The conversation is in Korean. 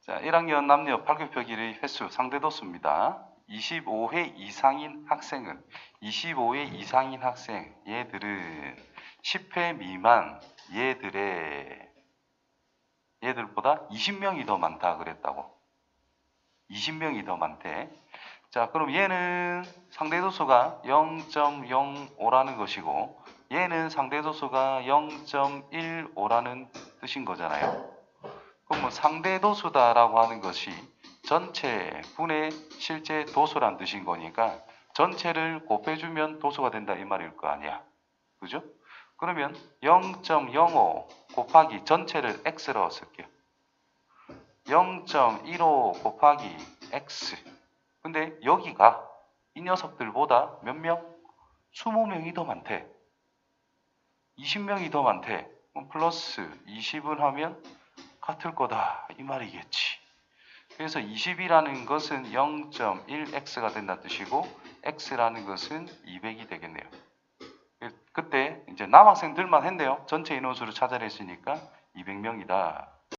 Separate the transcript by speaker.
Speaker 1: 자, 1학년 남녀 팔굽혀기의 횟수 상대도수입니다. 25회 이상인 학생은 25회 이상인 학생 얘들은 10회 미만 얘들의 얘들보다 20명이 더 많다 그랬다고. 20명이 더 많대. 자, 그럼 얘는 상대도수가 0.05라는 것이고 얘는 상대도수가 0.15라는 뜻인 거잖아요. 그럼 뭐 상대 도수다라고 하는 것이 전체 분의 실제 도수란 뜻인 거니까 전체를 곱해주면 도수가 된다 이 말일 거 아니야. 그죠? 그러면 0.05 곱하기 전체를 x라고 쓸게요. 0.15 곱하기 x. 근데 여기가 이 녀석들보다 몇 명? 20명이 더 많대. 20명이 더 많대. 플러스 20을 하면 같을 거다. 이 말이겠지. 그래서 20이라는 것은 0.1x가 된다는 뜻이고 x라는 것은 200이 되겠네요. 그때 이제 남학생들만 했네요. 전체 인원수를 찾아냈으니까 200명이다.